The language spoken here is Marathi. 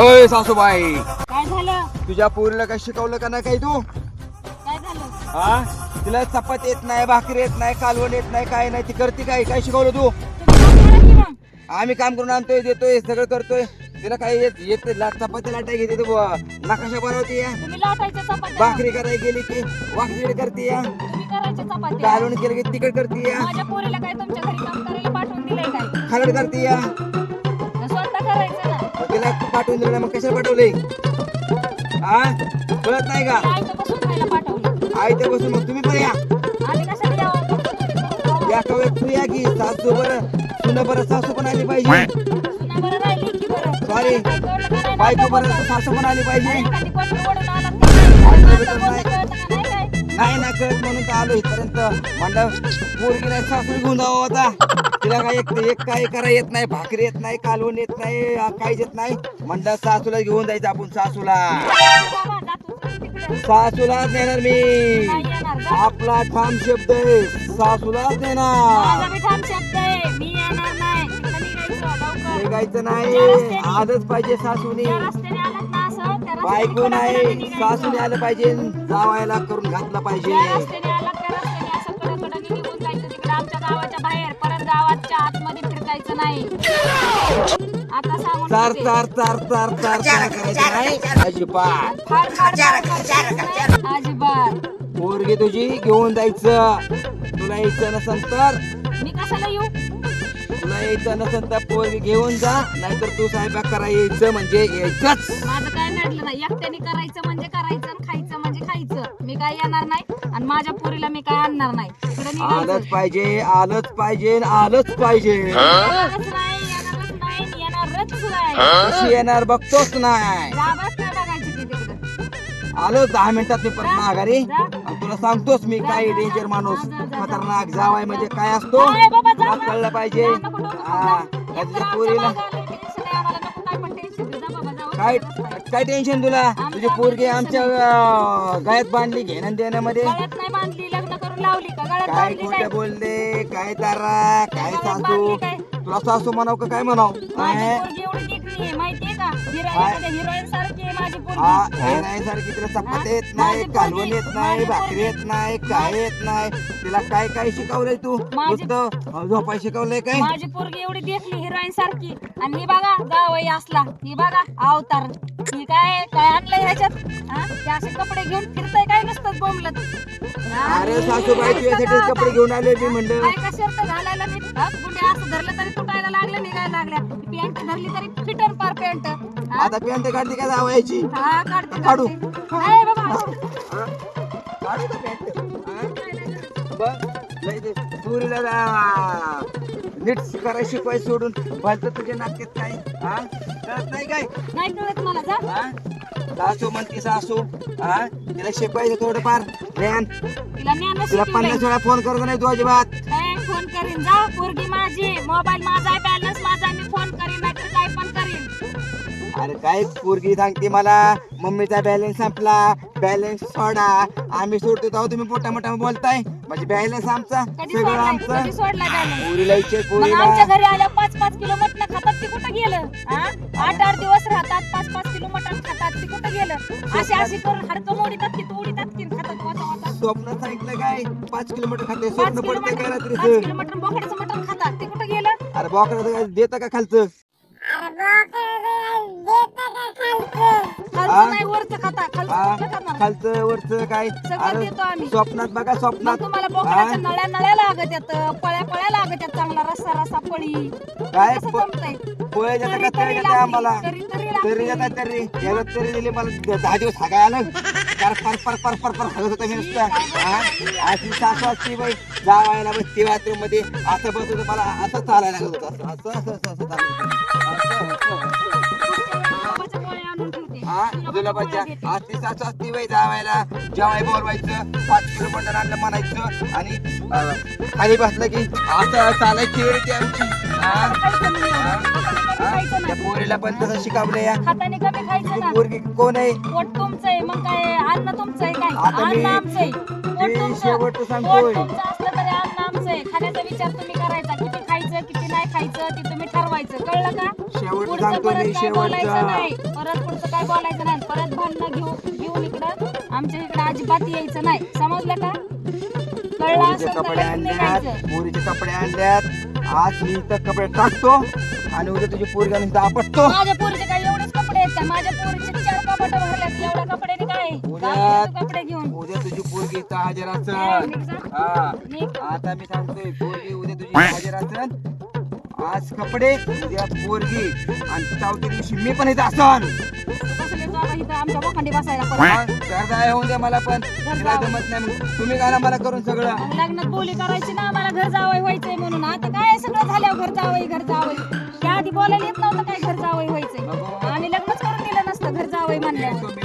अय सासूबाई. काय झालं? तुझ्या पोरीला काय शिकवलं का नाही काही तू? काय झालं? हा? तिला चपात येत नाही भाकरी येत नाही कालवण येत नाही काय नाही ती करते काय? काय शिकवलं तू? तुम्ही काम करा की मग. आम्ही काम करून आणतोय देतोय सगळं करतोय. तिला काय येत येत ला- चपाती लाटाय घेते तू बुवा. नकाशा बनवते या. तुम्ही लाटायच्या चपात्या. भाकरी करायला गेली की वाकडी करते या. तुम्ही करायच्या चपात्या. कालवण केलं की तिकड करते या. माझ्या पोरीला काय तुमच्या घरी काम करायला पाठवून दिलंय काय? खालड करते या. स्वतः करायचं. तिला पाठवून दिलं नाही, मग कशाला पाठवले हा कळत नाही का बसून आई ते बसून मग तुम्ही पण या या कवे तू या की सासू बरं सुन बरं सासू पण आली पाहिजे Sorry. बायको बरं सासू पण आली पाहिजे? नाही ना कळत म्हणून तर आलो इथपर्यंत म्हणलं पोरगी नाही सासू घेऊन जावं आता तिला काय एक एक काय करा येत नाही भाकरी येत नाही कालवण येत नाही काहीच येत नाही. म्हणलं सासूला घेऊन जायचं आपण सासूला. सासूला सासूलाच नेणार मी. आपला ठाम शब्द आहे सासूलाच नेणार नाही निघायचं नाही. आजच पाहिजे सासूनी. बायको नाही सासूने आलं पाहिजे जावायला करून घातलं पाहिजे. नाही. आता सांगून चार ठेवते. चार चार चार चार चार करायचं नाही. अजिबात. फार फार फार फार करायचं नाही. अजिबात. पोरगी तुझी घेऊन जायचं. तुला यायचं नसन तर. मी कशाला येऊ? तुला यायचं नसन तर पोरगी घेऊन जा. नाहीतर तू साहेबा करा यायचं म्हणजे यायचंच. माझं काय नडलं नाही. एकट्याने करायचं म्हणजे करायचं आणि खायचं. खायचं मी काय येणार नाही आणि माझ्या पोरीला मी काय आणणार नाही निघायचं आलंच पाहिजे आलंच पाहिजे आलंच पाहिजे येणारच नाही येणारच नाही येणारच नाही कशी येणार बघतोच नाही जागाच नाही बघायची ती तिकडं आलो दहा मिनिटात मी परत माघारी. आणि तुला सांगतोच मी काय डेंजर माणूस. खतरनाक जावाय म्हणजे काय असतो नाही बाबा, जा तुला ना. कळलं पाहिजे जा, नको डोकं हा खाऊ जा. त्या एकतर तुझ्या आमच्या पोरीला मागं आलंय, टेन्शन आहे आम्हाला, नको काय पण टेन्शन घेऊ. जा बाबा, जा. काय काय टेन्शन तुला तुझी पोरगी आमच्या अं, गळ्यात बांधली घेणं देण्यामध्ये. गळ्यात नाही बांधली लग्न करून लावली का? गळ्यात काय बांधली काय? खोटं बोलले? काय तारा? काय गळ्यात सासू? बांधली काय? तुला सासू म्हणाव का? काय म्हणाव? पोरगी एवढी देखणी आहे माहितीये का हिरोईन सारखी आहे माझी हा पोरगी. हे नाही सारखी तिला चपात? येत नाही माझी कालवण पोरगी- येत नाही माझी भाकरी येत नाही काय येत नाही. तिला काय काय शिकवलंय तू? माझी- नुसतं झोपाय शिकवलंय काय? माझी पोरगी एवढी देखली हिरोईन सारखी. आणि ही बघा जावई असला. ही बघा अवतार. ही काय काय आणलंय ह्याच्यात? हा? ते असे कपडे घेऊन फिरतय काय नसतं बोंबलत? अरे सासूबाई तुझ्यासाठीच कपडे घेऊन आले मी म्हणलं. काय का शर्ट घालायला मी हा? गुंडे असं धरलं तरी तुटायला लागलं निघायला लागल्या? पॅन्ट धरली तरी फिटर पार पॅन्ट? आता पॅन्ट काढते जावायची? हा काढते काढू. काढते. नाही बाबा हा? काढू का पॅन्ट हा? बघ, लय ते पुरीला जा- नीट करायला शिकवाय सोडून. भलत तुझ्या नाटकात काय हा? कळत नाही काय? नाही कळत मला जा. हा? सासू म्हणती सासू. हा? तिला शिकवायचं थोडंफार ज्ञान. तिला ज्ञान तिला पन्नास वेळा फोन करत नाही तू अजिबात? फोन करीन. जा पोरगी माझी. मोबाईल माझा बॅलन्स माझा मी फोन करीन. अरे काय पोरगी सांगते मला? मम्मीचा बॅलन्स संपला. बॅलन्स सोडा. आम्ही सोडतो तेव्हा तुम्ही मोठा मोठा बोलताय. म्हणजे बॅलन्स आमचा. कधी सगळं आमचं. पुरीला. इच्छे मग आमच्या पुरीला घरी आल्या पाच पाच किलो मटण खातात ती कुठं गेलं? हा आठ आठ दिवस राहतात पाच पाच किलो मटण खातात ती कुठं गेलं? अशी अशी करून हडकं मोडीतात की तोडीतात की खातात वाचा वाचा स्वप्न सांगितलं काय? पाच किलोमीटर खाते पाच स्वप्न किलो पडते काय मटण पाच रात्रीच किलो मटण बोकड्याचं मटण खातात ते कुठं गेलं? अरे बॉकडा देता का खालचं? वरचं खाता खालचं हा कुठलं काय सगळं अरे आम्ही. स्वप्नात बघा मग स्वप्नात तुम्हाला हा? नळ्या नळ्या लागत येत पळ्या पळ्या लागत येत चांगला रस्सा रस्सा पळी काय कसं प- जमतंय पोहे देता का तरी तरी देता लागली, आम्हाला तरी तरी लागली. तरी देता तरी याला तरी दिली मला दहा दिवस हागाय आलं पर पर पर पर पर पर हागत होता मी नुसतं हा? अशी सासू असती बाई जावायला बसती बाथरूममध्ये असं बसत होतं मला असं चालायला लागत होतं असं असं असं असं चालत होतं. हा जुलाबाच्या सासू जावायला जेवाय बोलवायचं पाच किलो मटण आणलं म्हणायचं आणि खाली बसलं की असं चालायची वेळ ती आमची त्या. पोरीला पण तसं शिकवलं या खाताने कमी खायचं ना. पोरगी कोण आहे? पोट तुमचं आहे मग काय अन्न तुमचं आहे काय? आता मी- अन्न आमचं आहे. पोट मी तुमचं. शेवटचं सांगतोय. तुमचं असलं आमचं आहे खाण्याचा विचार तुम्ही करायचा किती खायचं किती नाही खायचं ते तुम्ही ठरवायचं. कळलं का? शेवट पुढचं सांगतो परत मी काय बोलायचं नाही. परत पुढचं काय बोलायचं नाही. परत भांडणं घेऊ घेऊन इकडं. आमच्या इकडं अजिबात यायचं नाही. समजलं का? कळलं पोरीचे कपडे आणल्यात निघायचं. पोरीचे कपडे आणल्यात. आज मी इथं कपडे टाकतो आणि उद्या तुझी पोरगी इथं आपटतो. माझ्या पोरीचे काय एवढेच कपडे आहेत का? माझ्या पोरीचे चार कपाट काय उद्या उद्या तुझी पोरगी असल आता मी सांगतोय पोरगी उद्या तुझी असल आज कपडे उद्या पोरगी. आणि चौथ्या दिवशी मी पण इथं असल होऊन मला पण. नाही तुम्ही काय मला करून सगळं. लग्नात बोली करायची ना मला घर जावं व्हायचंय म्हणून. आता काय सगळं झाल्यावर घर जावं घर जावं त्या आधी बोलायला येत नव्हतं काय घर जावं व्हायचंय. आणि लग्नच करून दिलं नसतं घर जावं म्हणलं